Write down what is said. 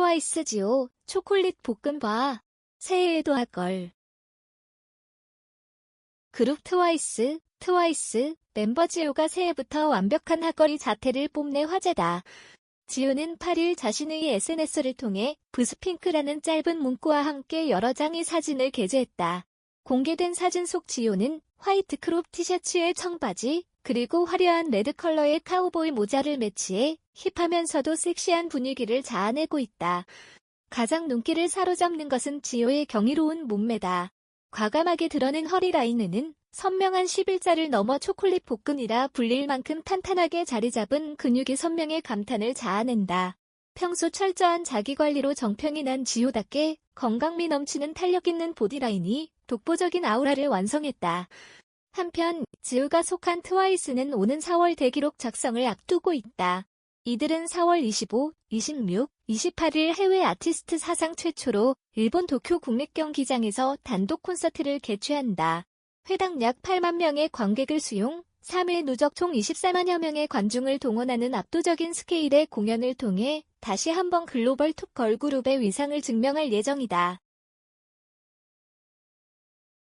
트와이스 지오 초콜릿 볶음밥 새해에도 할걸. 그룹 트와이스, 트와이스 멤버 지오가 새해부터 완벽한 핫거리 자태를 뽐내 화제다. 지오는 8일 자신의 SNS를 통해 브스핑크라는 짧은 문구와 함께 여러 장의 사진을 게재했다. 공개된 사진 속 지오는 화이트 크롭 티셔츠에 청바지, 그리고 화려한 레드 컬러의 카우보이 모자를 매치해 힙하면서도 섹시한 분위기를 자아내고 있다. 가장 눈길을 사로잡는 것은 지오의 경이로운 몸매다. 과감하게 드러낸 허리 라인에는 선명한 11자를 넘어 초콜릿 볶음이라 불릴 만큼 탄탄하게 자리 잡은 근육의 선명의 감탄을 자아낸다. 평소 철저한 자기관리로 정평이 난 지호답게 건강미 넘치는 탄력 있는 보디라인이 독보적인 아우라를 완성했다. 한편 지우가 속한 트와이스는 오는 4월 대기록 작성을 앞두고 있다. 이들은 4월 25, 26, 28일 해외 아티스트 사상 최초로 일본 도쿄 국립경기장에서 단독 콘서트를 개최한다. 회당 약 8만 명의 관객을 수용, 3일 누적 총 24만여 명의 관중을 동원하는 압도적인 스케일의 공연을 통해 다시 한번 글로벌 톱 걸그룹의 위상을 증명할 예정이다.